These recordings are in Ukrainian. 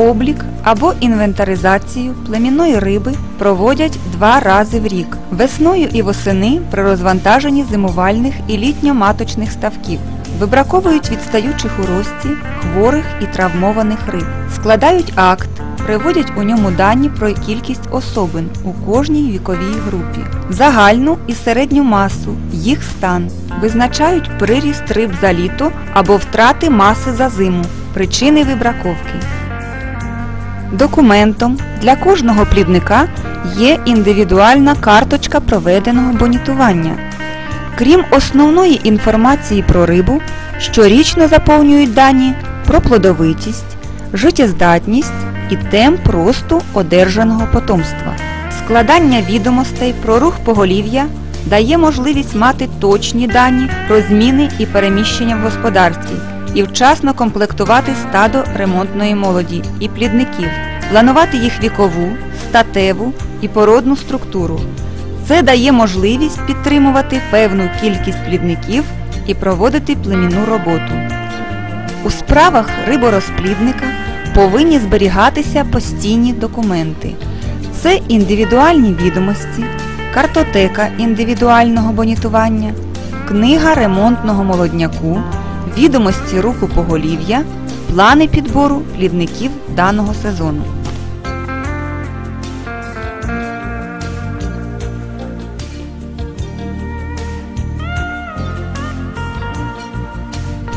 Облік або інвентаризацію племінної риби проводять два рази в рік. Весною і восени при розвантаженні зимувальних і літньо-маточних ставків. Вибраковують відстаючих у рості, хворих і травмованих риб, складають акт, приводять у ньому дані про кількість особин у кожній віковій групі, загальну і середню масу, їх стан, визначають приріст риб за літо або втрати маси за зиму, причини вибраковки. Документом для кожного плідника є індивідуальна карточка проведеного бонітування. Крім основної інформації про рибу, щорічно заповнюють дані про плодовитість, життєздатність і темп росту одержаного потомства. Складання відомостей про рух поголів'я дає можливість мати точні дані про зміни і переміщення в господарстві і вчасно комплектувати стадо ремонтної молоді і плідників, планувати їх вікову, статеву і породну структуру. Це дає можливість підтримувати певну кількість плідників і проводити племінну роботу. У справах риборозплідника повинні зберігатися постійні документи. Це індивідуальні відомості, картотека індивідуального бонітування, книга ремонтного молодняку, відомості руху поголів'я, плани підбору плідників даного сезону.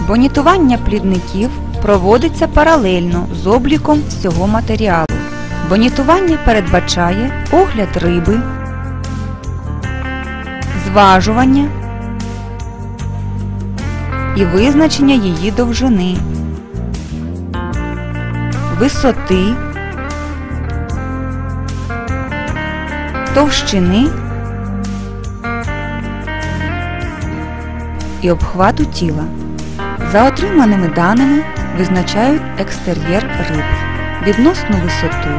Бонітування плідників проводиться паралельно з обліком всього матеріалу. Бонітування передбачає огляд риби, зважування і визначення її довжини, висоти, товщини і обхвату тіла. За отриманими даними визначають екстер'єр риб, відносну висоту,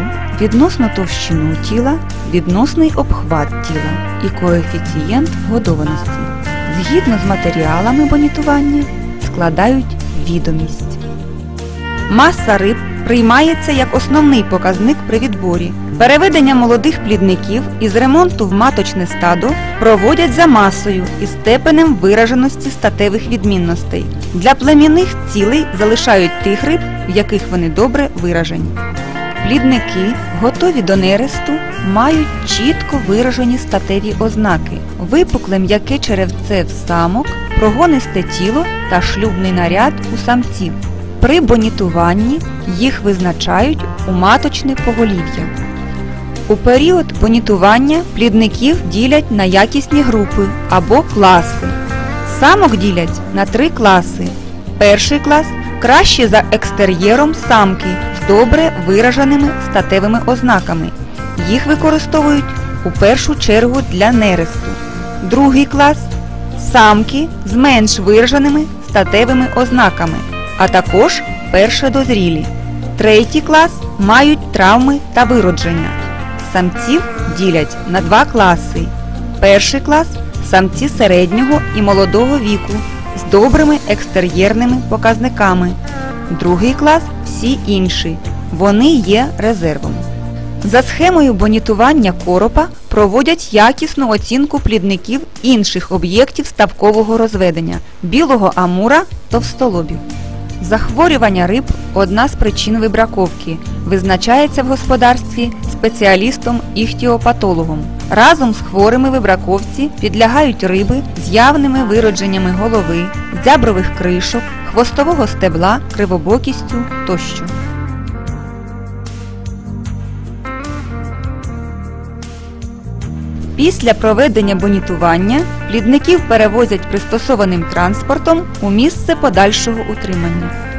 відносну товщину тіла, відносний обхват тіла і коефіцієнт годованості. Згідно з матеріалами бонітування складають відомість. Маса риб приймається як основний показник при відборі. Переведення молодих плідників із ремонту в маточне стадо проводять за масою і степенем вираженості статевих відмінностей. Для племінних цілей залишають тих риб, в яких вони добре виражені. Плідники, готові до нересту, мають чітко виражені статеві ознаки, випукле м'яке черевце в самок, прогонисте тіло та шлюбний наряд у самців. При бонітуванні їх визначають у маточне поголів'я. У період бонітування плідників ділять на якісні групи або класи. Самок ділять на три класи. Перший клас кращі за екстер'єром самки добре вираженими статевими ознаками. Їх використовують у першу чергу для нересту. Другий клас самки з менш вираженими статевими ознаками, а також першодозрілі. Третій клас мають травми та виродження. Самців ділять на два класи. Перший клас самці середнього і молодого віку з добрими екстер'єрними показниками. Другий клас всі інші. Вони є резервом. За схемою бонітування коропа проводять якісну оцінку плідників інших об'єктів ставкового розведення білого амура товстолобів. Захворювання риб одна з причин вибраковки. Визначається в господарстві спеціалістом-іхтіопатологом. Разом з хворими вибраковці підлягають риби з явними виродженнями голови, дзябрових кришок, хвостового стебла, кривобокістю тощо. Після проведення бонітування плідників перевозять пристосованим транспортом у місце подальшого утримання.